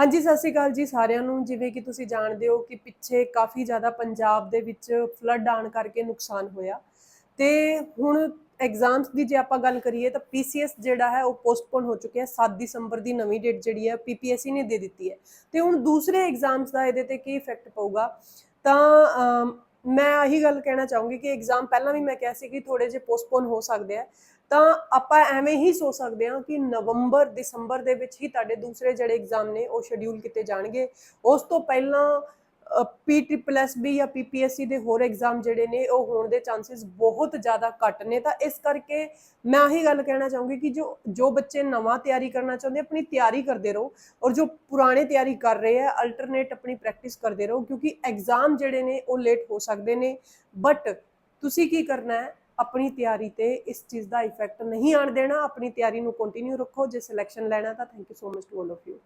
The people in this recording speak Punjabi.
ਹਾਂਜੀ, ਸਤਿ ਸ਼੍ਰੀ ਅਕਾਲ ਜੀ ਸਾਰਿਆਂ ਨੂੰ। ਜਿਵੇਂ ਕਿ ਤੁਸੀਂ ਜਾਣਦੇ ਹੋ ਕਿ ਪਿੱਛੇ ਕਾਫੀ ਜ਼ਿਆਦਾ ਪੰਜਾਬ ਦੇ ਵਿੱਚ ਫਲੱਡ ਆਣ ਕਰਕੇ ਨੁਕਸਾਨ ਹੋਇਆ। ਤੇ ਹੁਣ ਐਗਜ਼ਾਮਸ ਦੀ ਜੇ ਆਪਾਂ ਗੱਲ ਕਰੀਏ ਤਾਂ ਪੀਸੀਐਸ ਜਿਹੜਾ ਹੈ ਉਹ ਪੋਸਟਪੋਨ ਹੋ ਚੁੱਕਿਆ ਹੈ। 7 ਦਸੰਬਰ ਦੀ ਨਵੀਂ ਡੇਟ ਜਿਹੜੀ ਹੈ ਪੀਪੀਐਸਸੀ ਨੇ ਦੇ ਦਿੱਤੀ ਹੈ। ਤੇ ਹੁਣ ਦੂਸਰੇ ਐਗਜ਼ਾਮਸ ਦਾ ਇਹਦੇ ਤੇ ਕੀ ਇਫੈਕਟ ਪਊਗਾ? ਤਾਂ ਮੈਂ ਆਹੀ ਗੱਲ ਕਹਿਣਾ ਚਾਹੂੰਗੀ ਕਿ ਐਗਜ਼ਾਮ ਪਹਿਲਾਂ ਵੀ ਮੈਂ ਕਿਹਾ ਸੀ ਕਿ ਥੋੜੇ ਜਿਹੇ ਪੋਸਟਪੋਨ ਹੋ ਸਕਦੇ ਆ। ਤਾਂ ਆਪਾਂ ਐਵੇਂ ਹੀ ਸੋਚ ਸਕਦੇ ਹਾਂ ਕਿ ਨਵੰਬਰ, ਦਸੰਬਰ ਦੇ ਵਿੱਚ ਹੀ ਤੁਹਾਡੇ ਦੂਸਰੇ ਜਿਹੜੇ ਐਗਜ਼ਾਮ ਨੇ ਉਹ ਸ਼ਡਿਊਲ ਕੀਤੇ ਜਾਣਗੇ। ਉਸ ਤੋਂ ਪਹਿਲਾਂ ਪੀ ਟ੍ਰਿਪਲ ਐਸ ਬੀ ਜਾਂ ਪੀਪੀਐਸਸੀ ਦੇ ਹੋਰ ਐਗਜ਼ਾਮ ਜਿਹੜੇ ਨੇ, ਉਹ ਹੋਣ ਦੇ ਚਾਂਸਸ ਬਹੁਤ ਜ਼ਿਆਦਾ ਘੱਟ ਨੇ। ਤਾਂ ਇਸ ਕਰਕੇ ਮੈਂ ਆਹੀ ਗੱਲ ਕਹਿਣਾ ਚਾਹੂੰਗੀ ਕਿ ਜੋ ਜੋ ਬੱਚੇ ਨਵਾਂ ਤਿਆਰੀ ਕਰਨਾ ਚਾਹੁੰਦੇ ਆਪਣੀ ਤਿਆਰੀ ਕਰਦੇ ਰਹੋ ਔਰ ਜੋ ਪੁਰਾਣੇ ਤਿਆਰੀ ਕਰ ਰਹੇ ਆ ਅਲਟਰਨੇਟ ਆਪਣੀ ਪ੍ਰੈਕਟਿਸ ਕਰਦੇ ਰਹੋ, ਕਿਉਂਕਿ ਐਗਜ਼ਾਮ ਜਿਹੜੇ ਨੇ, ਉਹ ਲੇਟ ਹੋ ਸਕਦੇ ਨੇ। ਬਟ ਤੁਸੀਂ ਕੀ ਕਰਨਾ ਹੈ? ਆਪਣੀ ਤਿਆਰੀ ਤੇ ਇਸ ਚੀਜ਼ ਦਾ ਇਫੈਕਟ ਨਹੀਂ ਆਣ ਦੇਣਾ। ਆਪਣੀ ਤਿਆਰੀ ਨੂੰ ਕੰਟੀਨਿਊ ਰੱਖੋ। ਜੇ ਸਿਲੈਕਸ਼ਨ ਲੈਣਾ ਤਾਂ thank you so much to all of you